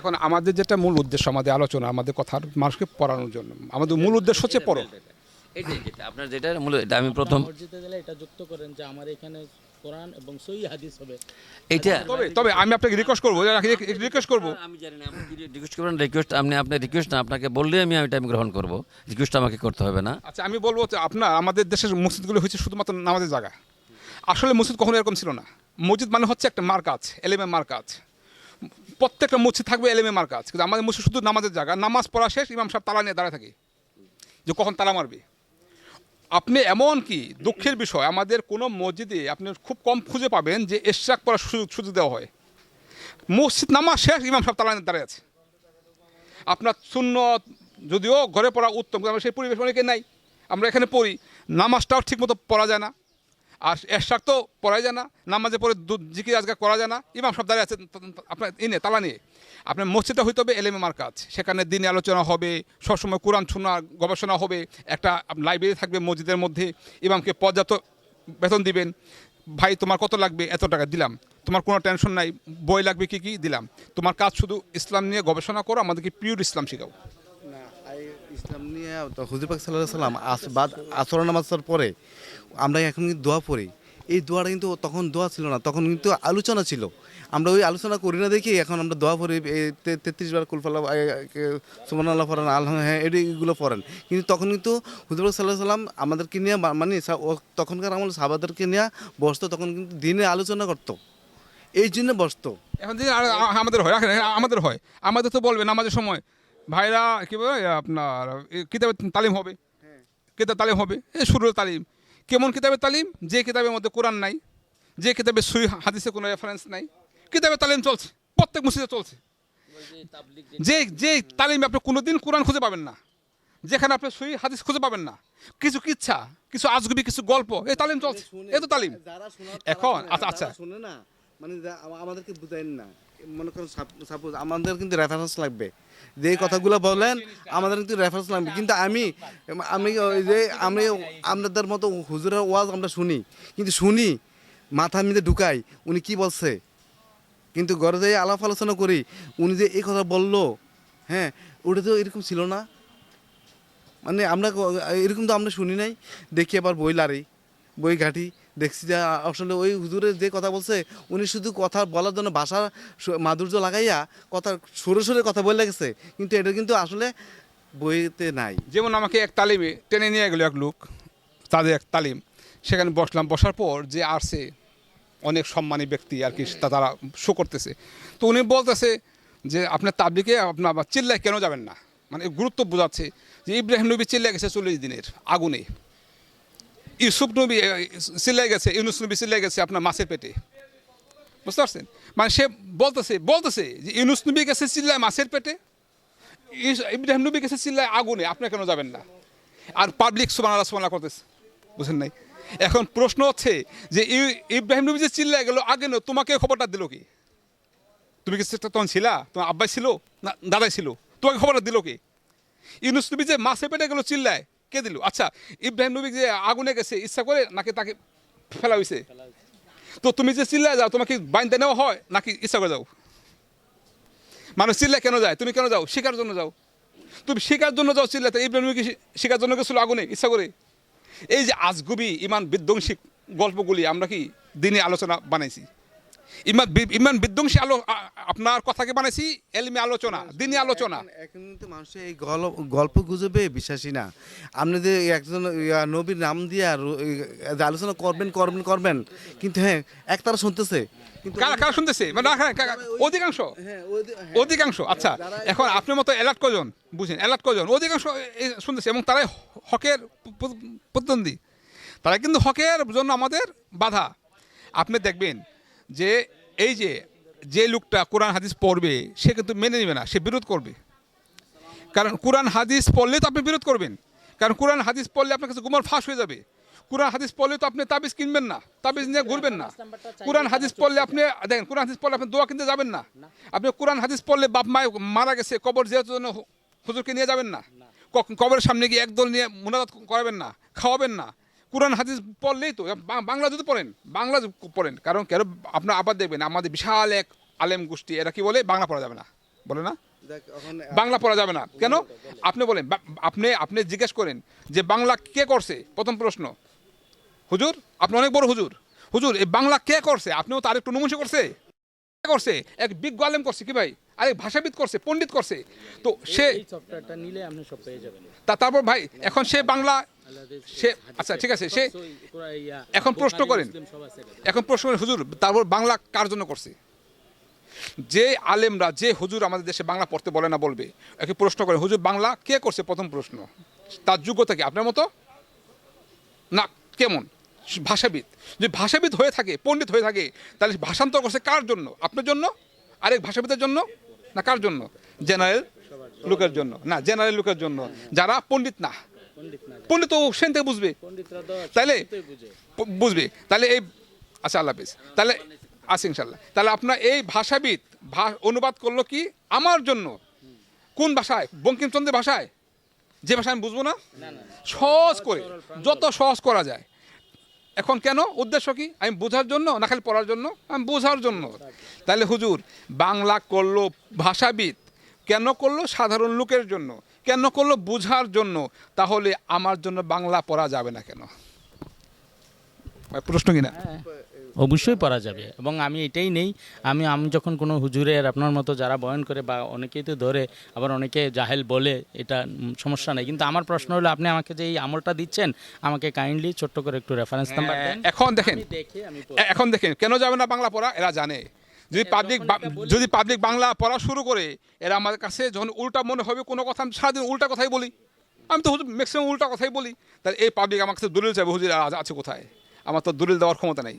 এখন আমাদের যেটা মূল উদ্দেশ্য আমাদের আলোচনা আমাদের কথার মানুষকে পড়ানোর জন্য। আমাদের মূল উদ্দেশ্য হচ্ছে পড়ো। যেটা আপনার যেটা মূল এটা আমি প্রথম এটা যুক্ত করেন যে আমার এখানে কোরআন এবং সই হাদিস হবে। এইটা তবে তবে আমি আপনাকে রিকোয়েস্ট করব রিকোয়েস্ট করব। আমি জানি না আপনি রিকোয়েস্ট করবেন রিকোয়েস্ট আপনি আপনার রিকোয়েস্ট না আপনাকে বললে আমি আমি টাইম গ্রহণ করব। রিকোয়েস্ট আমাকে করতে হবে না। আচ্ছা আমি বলব যে আপনার আমাদের দেশের মসজিদগুলো হচ্ছে শুধুমাত্র নামাজের জায়গা। আসলে মসজিদ কখনো এরকম ছিল না। মসজিদ মানে হচ্ছে একটা মার কাজ এলেমে মার কাজ প্রত্যেকটা মসজিদ থাকবে এলেমে মার কাজ কিন্তু আমাদের মসজিদ শুধু নামাজের জায়গা। নামাজ পড়া শেষ, ইমাম সাহেব তালা নিয়ে দাঁড়ায় থাকে। যে কখন তালা মারবে। আপনি এমন কি দুঃখের বিষয়, আমাদের কোনো মসজিদে আপনি খুব কম খুঁজে পাবেন যে এশরাক পড়ার সুযোগ সুযোগ দেওয়া হয়। মসজিদ নামাজ শেষ, ইমাম সাহেব তালা নিয়ে দাঁড়িয়ে আছে। আপনার শূন্য যদিও ঘরে পড়া উত্তম সেই পরিবেশ অনেকে নাই। আমরা এখানে পড়ি। নামাজটাও ঠিকমতো পড়া যায় না। আর এরশাক তো পড়াই যায় না, নামাজে পড়ে জিকির আজকাল করা যায় না। ইমাম সব দাঁড়িয়ে আছে আপনার ইনে, তালা নিয়ে। আপনার মসজিদটা হইতে হবে এলেমে মার কাজ সেখানে দিনে আলোচনা হবে, সবসময় কোরআন শোনা গবেষণা হবে, একটা লাইব্রেরি থাকবে মসজিদের মধ্যে। ইমামকে পর্যাপ্ত বেতন দিবেন। ভাই, তোমার কত লাগবে? এত টাকা দিলাম। তোমার কোনো টেনশন নাই। বই লাগবে কি কি? দিলাম। তোমার কাজ শুধু ইসলাম নিয়ে গবেষণা করো, আমাদেরকে পিওর ইসলাম শেখাও। ইসলাম নিয়ে হুজুর পাক সাল্লাহ সাল্লাম বাদ আসর নামাজের পরে আমরা এখন কিন্তু দোয়া পড়ি। এই দোয়াটা কিন্তু তখন দোয়া ছিল না, তখন কিন্তু আলোচনা ছিল। আমরা ওই আলোচনা করি না দেখি এখন আমরা দোয়া পড়ি তেত্রিশ বার কুলফাল্লা সুমান আল্লাহ পড়েন আল্লাহ হ্যাঁ এগুলো পড়েন। কিন্তু তখন কিন্তু হুজুর সাল্লাহ সাল্লাম আমাদেরকে নিয়ে মানে তখনকার আমল সাহাবাদেরকে নিয়ে বসতো, তখন কিন্তু দিনে আলোচনা করতো। এই জন্য বসতো। এখন যে আর- আ- আমাদের হয় আমাদের হয়। আমাদের তো বলবেন আমাদের সময়। ভাইরা কি বলে আপনার কিতাবের তালিম হবে। কিতাব তালিম হবে এ শুরুর তালিম। কেমন কিতাবের তালিম? যে কিতাবের মধ্যে কোরআন নাই যে কিতাবে সুই হাদিসে কোনো রেফারেন্স নাই কিতাবের তালিম চলছে প্রত্যেক মসজিদে চলছে। যে যে তালিমে আপনি কোনোদিন কোরআন খুঁজে পাবেন না যেখানে আপনি সুই হাদিস খুঁজে পাবেন না কিছু কিচ্ছা কিছু আজগুবি কিছু গল্প এই তালিম চলছে এ তো তালিম। এখন, আচ্ছা, আচ্ছা। শোনে না মানে আমাদেরকে বুঝাইন না মনে করেন সাপোজ আমাদের কিন্তু রেফারেন্স লাগবে। যে কথাগুলো বলেন, আমাদের কিন্তু রেফারেন্স লাগবে। কিন্তু আমি আমি যে, আমি আপনাদের মতো হুজুরের ওয়াজ আমরা শুনি। কিন্তু শুনি, মাথা মিদে ঢুকাই, উনি কি বলছে? কিন্তু ঘরে যেয়ে আলাপ আলোচনা করি, উনি যে এই কথা বলল হ্যাঁ ওটা তো এরকম ছিল না। মানে আমরা এরকম তো আমরা শুনি নাই। দেখি আবার বই লারি, বই ঘাটি দেখছি যে আসলে ওই হুজুরের যে কথা বলছে, উনি শুধু কথা বলার জন্য ভাষার স- মাধুর্য লাগাইয়া কথা সরে সরে কথা বলে গেছে। কিন্তু এটা কিন্তু আসলে বইতে নাই। যেমন আমাকে এক তালিমে টেনে নিয়ে গেলো এক লোক, তাদের এক তালিম। সেখানে বসলাম, বসার পর যে আসছে, অনেক সম্মানী ব্যক্তি আর কি তারা শো করতেছে। তো উনি বলতেছে যে, আপনার তাবলিকে আপনার চিল্লায় কেন যাবেন না? মানে গুরুত্ব বোঝাচ্ছে যে, ইব্রাহিম নবী চিল্লাই গেছে চল্লিশ দিনের আগুনে। ইউসুফ নবী চিল্লাই গেছে, ইউনুস নবী চিল্লাই গেছে আপনার মাছের পেটে। বুঝতে পারছেন? মানে সে বলতেছে বলতেছে যে ইউনুস নবী গেছে চিল্লায় মাছের পেটে ইব্রাহিম নবী গেছে চিল্লায় আগুনে, আপনি কেন যাবেন না? আর পাবলিক সুবান আল্লাহ করতেছে। বুঝেন নাই? এখন প্রশ্ন হচ্ছে যে ইব্রাহিম নবী যে চিল্লায় গেল, আগে না তোমাকে খবরটা দিল কি? তুমি কি তখন ছিলা? তোমার আব্বাই ছিল? না, দাদাই ছিল? তোমাকে খবরটা দিল কি? ইউনুস নবী যে মাছে পেটে গেল চিল্লায় কে দিল? আচ্ছা ইব্রাহিম নবী যে আগুনে গেছে, ইচ্ছা করে নাকি তাকে ফেলা হয়েছে তো তুমি যে চিল্লায় যাও, তোমাকে বাইন্দে নেওয়া হয় নাকি ইচ্ছা করে যাও? মানুষ চিল্লায় কেন যায়? তুমি কেন যাও? শিকার জন্য যাও। তুমি শিকার জন্য যাও চিল্লাতে ইব্রাহিম নবী কি শিকার জন্য গেছিল আগুনে, ইচ্ছা করে? এই যে আজগুবি ইমান বিধ্বংসী গল্পগুলি আমরা কি দিনে আলোচনা বানাইছি? ইমান ইমান বিধ্বংসী আলো আপনার কথাকে বানাইছি এলমি আলোচনা দিনে আলোচনা। এখন- কিন্তু মানুষের এই গল্প গল্প গুজবে বিশ্বাসী না। আপনি যে একজন নবীর নাম দিয়ে আলোচনা করবেন করবেন করবেন কিন্তু হ্যাঁ একতারা শুনতেছে। কারা কারা শুনতেছে? মানে কারা- অধিকাংশ। হ্যাঁ হ্যাঁ। অধিকাংশ আচ্ছা এখন আপনার মতো অ্যালার্ট কজন বুঝেন অ্যালার্ট কজন অধিকাংশ শুনতেছে এবং তারাই হকের প্রতিদ্বন্দ্বী। তারা কিন্তু হকের জন্য আমাদের বাধা। আপনি দেখবেন যে এই যে যে লোকটা কোরআন হাদিস পড়বে, সে কিন্তু মেনে নেবে না, সে বিরোধ করবে। কারণ কোরআন হাদিস পড়লে তো আপনি বিরোধ করবেন। কারণ কোরআন হাদিস পড়লে আপনার কাছে গুমার ফাঁস হয়ে যাবে। কোরআন হাদিস পড়লে তো আপনি তাবিজ কিনবেন না, তাবিজ নিয়ে ঘুরবেন না। কোরআন হাদিস পড়লে আপনি, দেখেন, কোরআন হাদিস পড়লে আপনি দোয়া কিনতে যাবেন না। আপনি কোরআন হাদিস পড়লে বাপ মায় মারা গেছে, কবর যেহেতু জন্য হুজুরকে নিয়ে যাবেন না। কবরের সামনে গিয়ে একদল নিয়ে মুনাজাত করাবেন না, খাওয়াবেন না। কোরআন হাদিস পড়লেই তো। বাংলা যদি পড়েন বাংলা পড়েন কারণ কেন আপনার আবার দেখবেন আমাদের বিশাল এক আলেম গোষ্ঠী এরা কি বলে? বাংলা পড়া যাবে না। বলে না? বাংলা পড়া যাবে না। কেন? আপনি বলেন বা- আপনি আপনি জিজ্ঞেস করেন যে বাংলা কে করছে? প্রথম প্রশ্ন। হুজুর আপনি অনেক বড় হুজুর। হুজুর এই বাংলা কে করছে? আপনিও তার একটু নমুষে করছে। কে করছে? এক বিজ্ঞ আলেম করছে কি ভাই? আরে ভাষাবিদ করছে পণ্ডিত করছে। তো সে সফটওয়্যারটা নিলে আপনি সব পেয়ে যাবেন। তা তারপর ভাই এখন সে বাংলা সে আচ্ছা ঠিক আছে সে এখন প্রশ্ন করেন। এখন প্রশ্ন করেন, হুজুর তারপর বাংলা কার জন্য করছে? যে আলেমরা যে হুজুর আমাদের দেশে বাংলা পড়তে বলে না বলবে একে প্রশ্ন করে হুজুর বাংলা কে করছে? প্রথম প্রশ্ন। তার যোগ্যতা কি? আপনার মতো? না কেমন? ভাষাবিদ। যদি ভাষাবিদ হয়ে থাকে পণ্ডিত হয়ে থাকে তাহলে ভাষান্তর করছে কার জন্য? আপনার জন্য? আরেক ভাষাবিদের জন্য? না কার জন্য? জেনারেল লোকের জন্য। না জেনারেল লোকের জন্য। যারা পণ্ডিত না। পণ্ডিত ও সেন থেকে বুঝবে। পণ্ডিতরা তো তাইলে শুনতেই বুঝে। প- বুঝবে। তাহলে এই আচ্ছা আল্লাহ হাফিজ। তাহলে আসি ইনশাল্লাহ তাহলে আপনার এই ভাষাবিদ অনুবাদ করল কি আমার জন্য? কোন ভাষায়? বঙ্কিমচন্দ্রের ভাষায়? যে ভাষা আমি বুঝব না? সহজ করে। যত সহজ করা যায়। এখন কেন? উদ্দেশ্য কি? আমি বোঝার জন্য না খালি পড়ার জন্য? আমি বোঝার জন্য। তাহলে হুজুর বাংলা করল ভাষাবিদ। কেন করল? সাধারণ লোকের জন্য। কেন করল? বোঝার জন্য। তাহলে আমার জন্য বাংলা পড়া যাবে না কেন? প্রশ্ন কিনা অবশ্যই পড়া যাবে। এবং আমি এটাই নেই। আমি আমি যখন কোনো হুজুরের আপনার মতো যারা বয়ন করে বা অনেকেই তো ধরে আবার অনেকে জাহেল বলে এটা সমস্যা নেই। কিন্তু আমার প্রশ্ন হলো আপনি আমাকে যে এই আমলটা দিচ্ছেন আমাকে কাইন্ডলি ছোট্ট করে একটু রেফারেন্স নাম্বার দেন। এখন দেখেন। দেখে এখন দেখেন কেন যাবে না বাংলা পড়া? এরা জানে। যদি পাবলিক যদি পাবলিক বাংলা পড়া শুরু করে এরা আমার কাছে যখন উল্টা মনে হবে কোনো কথা আমি সারাদিন উল্টা কথাই বলি। আমি তো ম্যাক্সিমাম উল্টা কথাই বলি। তাহলে এই পাবলিক আমার কাছে দলিল চাইবে হুজুর আছে কোথায়? আমার তো দলিল দেওয়ার ক্ষমতা নেই।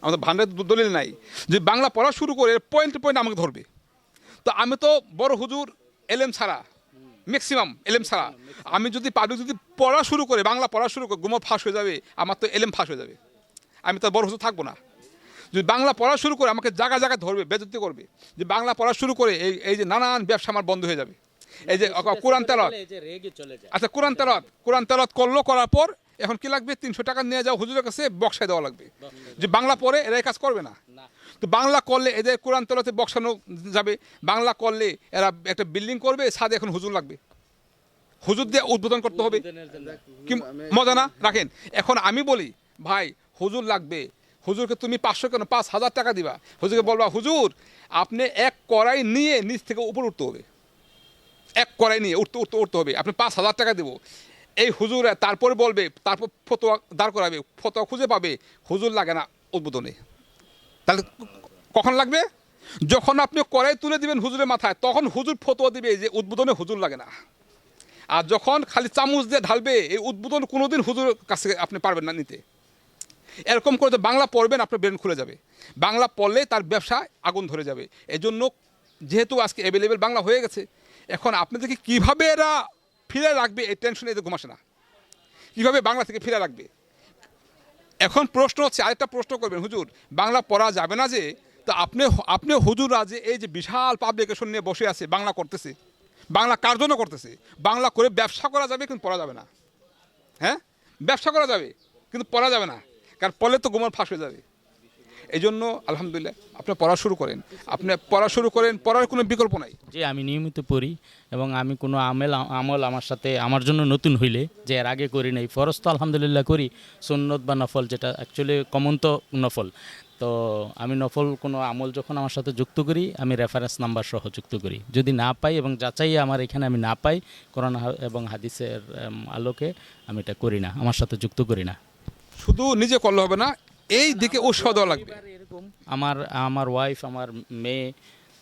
আমার তো ভান্ডার দলিল নাই। যদি বাংলা পড়া শুরু করে পয়েন্ট পয়েন্ট আমাকে ধরবে। তো আমি তো বড় হুজুর এলএম ছাড়া ম্যাক্সিমাম এলএম ছাড়া। আমি যদি পাবলিক যদি পড়া শুরু করে বাংলা পড়া শুরু করে গুমো ফাঁস হয়ে যাবে আমার তো এলএম ফাঁস হয়ে যাবে। আমি তো বড় হুজুর থাকব না। যদি বাংলা পড়া শুরু করে আমাকে জায়গা জায়গায় ধরবে বেজতি করবে যে বাংলা পড়া শুরু করে এই এই যে নানান ব্যবসা আমার বন্ধ হয়ে যাবে। এই যে কোরআন তেলত রেগে চলে যায়। আচ্ছা কোরআন তেলত কোরআন তেলত করল করার পর এখন কি লাগবে? তিনশো টাকা নিয়ে যাও হুজুরের কাছে বক্সায় দেওয়া লাগবে। যে বাংলা পড়ে এরা কাজ করবে না? তো বাংলা করলে এদের কোরআন তেলতে বক্সানো যাবে। বাংলা করলে এরা একটা বিল্ডিং করবে ছাদে এখন হুজুর লাগবে। হুজুর দিয়ে উদ্বোধন করতে হবে। কি মজা না? রাখেন। এখন আমি বলি ভাই হুজুর লাগবে। হুজুরকে তুমি পাঁচশো কেন? পাঁচ হাজার টাকা দিবা। হুজুরকে বলবা, হুজুর, আপনি এক কড়াই নিয়ে নিচ থেকে উপর উঠতে হবে। এক কড়াই নিয়ে উঠতে উঠতে উঠতে হবে। আপনি পাঁচ হাজার টাকা দেবো। এই হুজুর তারপরে বলবে, তারপর ফতোয়া দাঁড় করাবে, ফতোয়া খুঁজে পাবে। হুজুর লাগে না উদ্বোধনে। তাহলে কখন লাগবে? যখন আপনি কড়াই তুলে দিবেন হুজুরের মাথায়, তখন হুজুর ফতোয়া দিবে যে উদ্বোধনে হুজুর লাগে না। আর যখন খালি চামচ দিয়ে ঢালবে, এই উদ্বোধন কোনোদিন হুজুর কাছে আপনি পারবেন না নিতে। এরকম করে বাংলা পড়বেন, আপনার ব্রেন খুলে যাবে। বাংলা পড়লে তার ব্যবসা আগুন ধরে যাবে। এজন্য যেহেতু আজকে অ্যাভেলেবেল বাংলা হয়ে গেছে, এখন আপনাদেরকে কীভাবে এরা ফিরে রাখবে, এই টেনশনে এদের ঘুমাসে না। কীভাবে বাংলা থেকে ফিরে রাখবে? এখন প্রশ্ন হচ্ছে, আরেকটা প্রশ্ন করবেন, হুজুর, বাংলা পড়া যাবে না যে, তো আপনি আপনি হুজুরা যে এই যে বিশাল পাবলিকেশন নিয়ে বসে আছে, বাংলা করতেছে, বাংলা কার জন্য করতেছে? বাংলা করে ব্যবসা করা যাবে কিন্তু পড়া যাবে না। হ্যাঁ? ব্যবসা করা যাবে, কিন্তু পড়া যাবে না। কারণ পড়লে তো গোমর ফাঁস হয়ে যাবে। এই জন্য আলহামদুলিল্লাহ, আপনি পড়া শুরু করেন। আপনি পড়া শুরু করেন, পড়ার কোনো বিকল্প নাই। যে আমি নিয়মিত পড়ি এবং আমি কোনো আমেল, আমল আমার সাথে, আমার জন্য নতুন হইলে, যে এর আগে করি নাই, ফরজ তো আলহামদুলিল্লাহ করি, সুন্নত বা নফল যেটা অ্যাকচুয়ালি কমন তো নফল। তো আমি নফল কোনো আমল যখন আমার সাথে যুক্ত করি, আমি রেফারেন্স নাম্বার সহ যুক্ত করি। যদি না পাই এবং যাচাই আমার এখানে আমি না পাই, কোরআন এবং হাদিসের আলোকে আমি এটা করি না, আমার সাথে যুক্ত করি না। শুধু নিজে করলে হবে না এই দিকে উৎসাহ দেওয়া লাগবে। আমার আমার ওয়াইফ আমার মেয়ে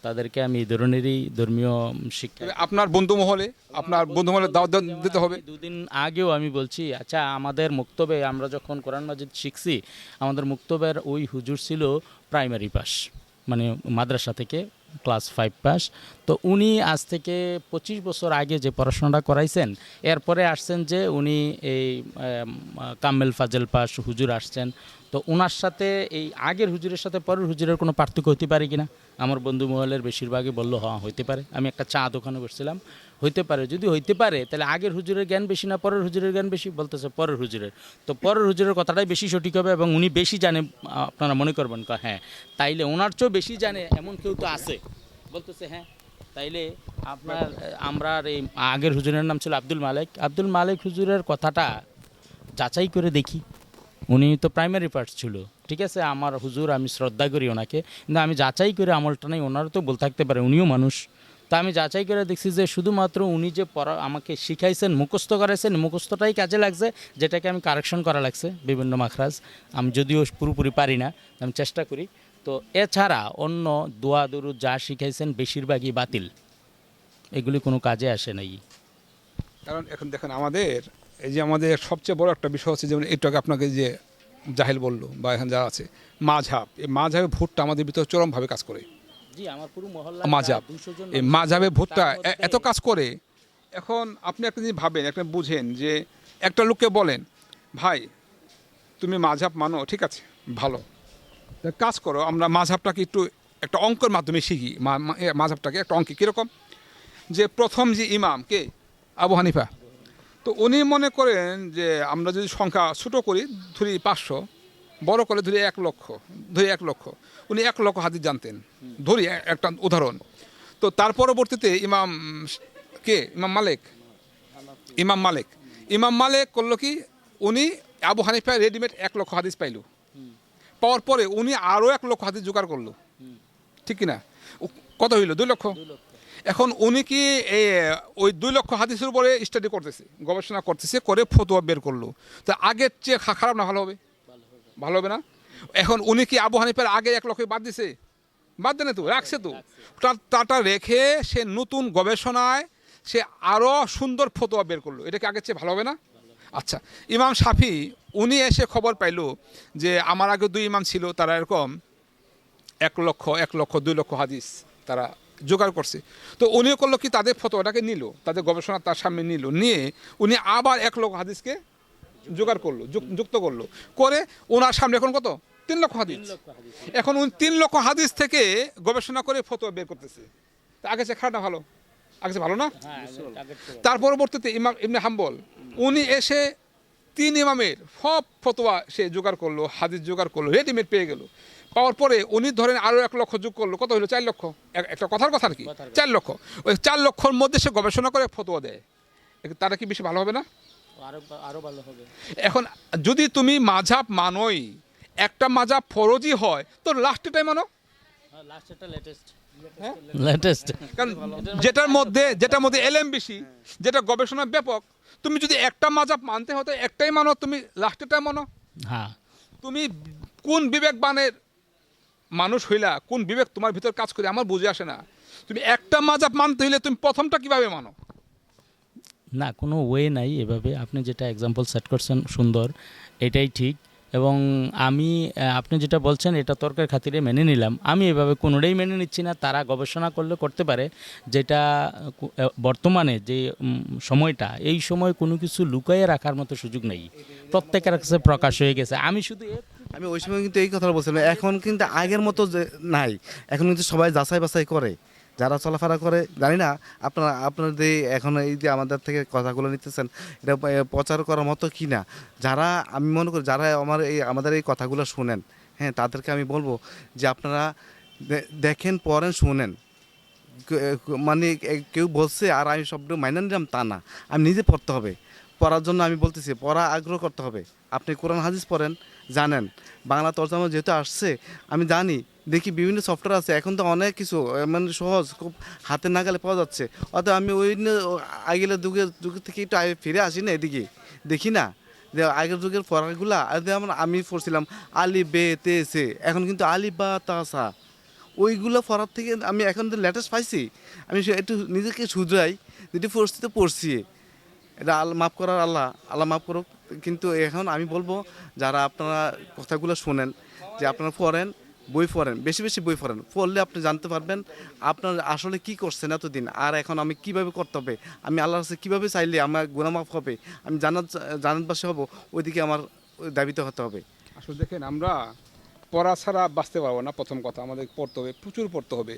তাদেরকে আমি এই ধরনেরই ধর্মীয় শিক্ষা আপনার বন্ধু মহলে আপনার বন্ধু মহলে দাওয়াত দিতে হবে। দুদিন আগেও আমি বলছি আচ্ছা আমাদের মুক্তবে আমরা যখন কোরআন মাজিদ শিখছি আমাদের মুক্তবের ওই হুজুর ছিল প্রাইমারি পাস মানে মাদ্রাসা থেকে। Class five pass. তো উনি আজ থেকে পঁচিশ বছর আগে যে পড়াশোনাটা করাইছেন, এরপরে আসছেন যে উনি এই কামেল ফাজেল পাস হুজুর আসছেন। তো ওনার সাথে এই আগের হুজুরের সাথে পরের হুজুরের কোনো পার্থক্য হতে পারে কিনা? আমার বন্ধু মহলের বেশিরভাগই বলল হ্যাঁ হইতে পারে। আমি একটা চা দোকানে বসছিলাম। হইতে পারে। যদি হইতে পারে, তাহলে আগের হুজুরের জ্ঞান বেশি না পরের হুজুরের জ্ঞান বেশি? বলতেছে পরের হুজুরের। তো পরের হুজুরের কথাটাই বেশি সঠিক হবে এবং উনি বেশি জানে, আপনারা মনে করবেন হ্যাঁ। তাইলে ওনার চেয়েও বেশি জানে, এমন কেউ তো আছে। বলতেছে হ্যাঁ। তাইলে আপনার, আমরা এই আগের হুজুরের নাম ছিল আব্দুল মালিক। আব্দুল মালিক হুজুরের কথাটা যাচাই করে দেখি। উনি তো প্রাইমারি পার্ট ছিল। ঠিক আছে, আমার হুজুর, আমি শ্রদ্ধা করি ওনাকে। কিন্তু আমি যাচাই করে আমলটা নেই, ওনারও তো বল থাকতে পারে, উনিও মানুষ। তা আমি যাচাই করে দেখছি যে শুধুমাত্র উনি যে পড়া আমাকে শিখাইছেন, মুখস্থ করাইছেন, মুখস্থটাই কাজে লাগছে, যেটাকে আমি কারেকশন করা লাগছে বিভিন্ন মাখরাজ। আমি যদিও পুরোপুরি পারি না, আমি চেষ্টা করি। তো এছাড়া অন্য দোয়া দুরু যা শিখাইছেন বেশিরভাগই বাতিল। এগুলি কোনো কাজে আসে নাই। কারণ এখন দেখেন আমাদের, এই যে আমাদের সবচেয়ে বড় একটা বিষয় হচ্ছে যেমন এটাকে আপনাকে যে জাহেল বলল বা এখন যা আছে, মাঝহাব। এই মাঝহাবে ভোটটা আমাদের ভিতরে চরমভাবে কাজ করে। মাঝহাব এই মাঝহাবে ভোটটা এত কাজ করে এখন আপনি একটা জিনিস ভাবেন একটা বুঝেন যে একটা লোককে বলেন ভাই তুমি মাঝহাব মানো ঠিক আছে ভালো। কাজ করো আমরা মাঝহাবটাকে একটু একটা অঙ্কের মাধ্যমে শিখি মা- মা- একটা অঙ্কে কীরকম? যে প্রথম যে ইমাম কে? আবু হানিফা। তো উনি মনে করেন যে আমরা যদি সংখ্যা ছোটো করি ধরি পাঁচশো বড় করে ধরি এক লক্ষ, ধরি এক লক্ষ। উনি এক লক্ষ হাদিস জানতেন। ধরি একটা উদাহরণ। তো তার পরবর্তীতে ইমাম কে? ইমাম মালিক। ইমাম মালিক। ইমাম মালিক করল কি? উনি আবু হানিফা রেডিমেড এক লক্ষ হাদিস পাইল। পাওয়ার পরে উনি আরও এক লক্ষ হাদিস জোগাড় করল। ঠিক কিনা? কত হইল? দুই লক্ষ? এখন উনি কি ওই দুই লক্ষ হাদিসের উপরে স্টাডি করতেছে, গবেষণা করতেছে, করে ফতোয়া বের করল। তা আগের চেয়ে খারাপ না ভালো হবে? ভালো হবে না? এখন উনি কি আবু হানিফার আগে এক লক্ষ বাদ দিছে? বাদ দেনে তো, রাখছে তো। তাটা রেখে সে নতুন গবেষণায় সে আরও সুন্দর ফতোয়া বের করল। এটা কি আগের চেয়ে ভালো হবে না? আচ্ছা ইমাম সাফি উনি এসে খবর পাইলো যে আমার আগে দুই ইমাম ছিল, তারা এরকম এক লক্ষ এক লক্ষ, দুই লক্ষ হাদিস তারা জোগাড় করছে। তো উনিও করল কি, তাদের ফটোটাকে নিল, তাদের গবেষণা তার সামনে নিল, নিয়ে উনি আবার এক লক্ষ হাদিসকে জোগাড় করল যুক- যুক্ত করল। করে ওনার সামনে এখন কত? তিন লক্ষ হাদিস। এখন উনি তিন লক্ষ হাদিস থেকে গবেষণা করে ফটো বের করতেছে। তা আগে সে খারাপ ভালো? আগে ভালো না? তার পরবর্তীতে ইমাম ইবনে হাম্বল উনি এসে তিন ইমামের সব ফতোয়া সে জোগাড় করল হাদিস জোগাড় করল রেডিমেড পেয়ে গেল। পাওয়ার পরে উনি ধরেন আরও এক লক্ষ যোগ করল। কত হলো? চার লক্ষ। এক- একটা কথার কথা আর কি? চার লক্ষ। ওই চার লক্ষর মধ্যে সে গবেষণা করে ফতোয়া দেয়। তারা কি বেশি ভালো হবে না? আরও আরও ভালো হবে। এখন যদি তুমি মাঝাব মানোই একটা মাঝাব ফরজি হয় তো লাস্টেটাই মানো। লাস্টটা লেটেস্ট হ্যাঁ? লেটেস্ট কারণ যেটার মধ্যে যেটার মধ্যে এলএম বেশি যেটা গবেষণা ব্যাপক তুমি যদি একটা মাঝাব মানতে হতো একটাই মানো তুমি লাস্টেটাই মানো। হ্যাঁ। তুমি কোন বিবেকবানের মানুষ হইলা কোন বিবেক তোমার ভিতর কাজ করে আমার বুঝে আসে না। তুমি একটা মাজাব মানতে হইলে তুমি প্রথমটা কীভাবে মানো? না, কোনো ওয়ে নাই এভাবে। আপনি যেটা এক্সাম্পল সেট করছেন সুন্দর, এটাই ঠিক। এবং আমি আপনি যেটা বলছেন, এটা তর্কের খাতিরে মেনে নিলাম। আমি এভাবে কোনোটাই মেনে নিচ্ছি না, তারা গবেষণা করলে করতে পারে। যেটা বর্তমানে যে সময়টা, এই সময় কোনো কিছু লুকাইয়ে রাখার মতো সুযোগ নেই। প্রত্যেকের কাছে প্রকাশ হয়ে গেছে। আমি শুধু আমি ওই সময় কিন্তু এই কথা বলছিলাম। এখন কিন্তু আগের মতো যে, নাই। এখন কিন্তু সবাই যাচাই বাছাই করে। যারা চলাফেরা করে, জানি না, আপনারা আপনাদের এই এখন এই যে আমাদের থেকে কথাগুলো নিতেছেন, এটা প্রচার করার মতো কি না? যারা, আমি মনে করি, যারা আমার এই, আমাদের এই কথাগুলো শুনেন হ্যাঁ তাদেরকে আমি বলব যে আপনারা দেখেন, পড়েন, শুনেন। মানে কেউ বলছে, আর আমি সবটা মাইনে নিলাম, তা না। আমি নিজে পড়তে হবে। পড়ার জন্য আমি বলতেছি, পড়া, আগ্রহ করতে হবে। আপনি কোরআন, হাদিস পড়েন জানেন। বাংলা তর্জমা যেহেতু আসছে, আমি জানি, দেখি বিভিন্ন সফটওয়্যার আছে, এখন তো অনেক কিছু মানে সহজ, খুব হাতে নাগালে পাওয়া যাচ্ছে। অতএব আমি ওই আগের যুগের যুগ থেকে একটু ফিরে আসি না এদিকে, দেখি না। যে আগের যুগের পড়াগুলা যেমন আমি পড়ছিলাম আলি, বে, তে, সে, এখন কিন্তু আলি, বা তাসা ওইগুলো পড়ার থেকে আমি এখন তো লেটেস্ট পাইছি, আমি একটু নিজেকে শুধরাই, যেটি পড়ছি তো পড়ছি। এটা আল্লাহ মাফ করার আল্লাহ আল্লাহ মাফ করুক। কিন্তু এখন আমি বলব, যারা আপনারা কথাগুলো শোনেন, যে আপনারা পড়েন, বই পড়েন, বেশি বেশি বই পড়েন, পড়লে আপনি জানতে পারবেন আপনার আসলে কি করছেন এতদিন, আর এখন আমি কীভাবে করতে হবে আমি আল্লাহর কাছে কীভাবে চাইলে আমার গুণামাফ হবে, আমি জানাত জানাতবাসী হব, ওইদিকে আমার দাবিতে হতে হবে। আসলে দেখেন, আমরা পড়া ছাড়া বাঁচতে পারব না, প্রথম কথা আমাদের পড়তে হবে, প্রচুর পড়তে হবে।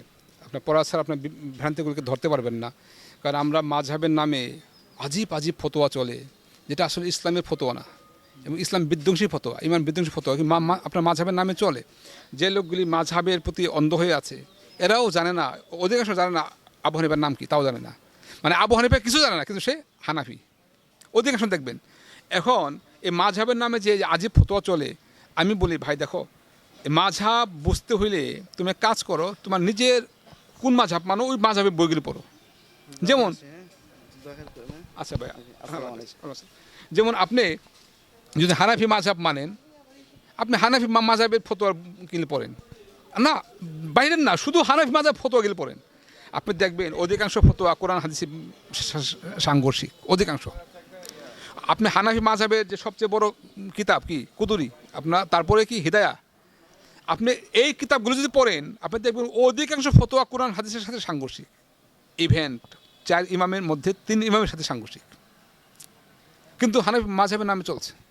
আপনার পড়া ছাড়া আপনার ভ্রান্তিগুলোকে ধরতে পারবেন না, কারণ আমরা মাঝহাবের নামে আজীব আজীব ফতোয়া চলে যেটা আসলে ইসলামের ফতোয়া না এবং ইসলাম বিধ্বংসী ফতোয়া ইমান বিধ্বংসী ফতোয়া মা- আপনার মাঝহাবের নামে চলে। যে লোকগুলি মাঝহাবের প্রতি অন্ধ হয়ে আছে এরাও জানে না অধিকাংশ জানে না আবু হানিফার নাম কি তাও জানে না। মানে আবু হানিফা কিছু জানে না কিন্তু সে হানাফি। অধিকাংশ দেখবেন। এখন এই মাঝহাবের নামে যে আজীব ফতোয়া চলে আমি বলি ভাই দেখো মাঝহাব বুঝতে হইলে তুমি কাজ করো তোমার নিজের কোন মাঝহাব মানো ওই মাঝহাবের বইগুলি পড়ো। যেমন আচ্ছা ভাই যেমন আপনি যদি হানাফি মাঝাব মানেন আপনি হানাফি মা- মাঝহাবের ফতোয়া কিনে পড়েন। না বাইরের না শুধু হানাফি মাঝহাব ফতোয়া গেলে পড়েন। আপনি দেখবেন অধিকাংশ ফতোয়া কোরআন হাদিসে সাংঘর্ষিক অধিকাংশ। আপনি হানাফি মাঝাবের যে সবচেয়ে বড় কিতাব কি? কুদুরি। আপনার তারপরে কি? হিদায়া। আপনি এই কিতাবগুলো যদি পড়েন আপনি দেখবেন অধিকাংশ ফতোয়া কোরআন হাদিসের সাথে সাংঘর্ষিক। ইভেন্ট। চার ইমামের মধ্যে তিন ইমামের সাথে সাংঘর্ষিক। কিন্তু হানাফি মাঝহাবের নামে চলছে।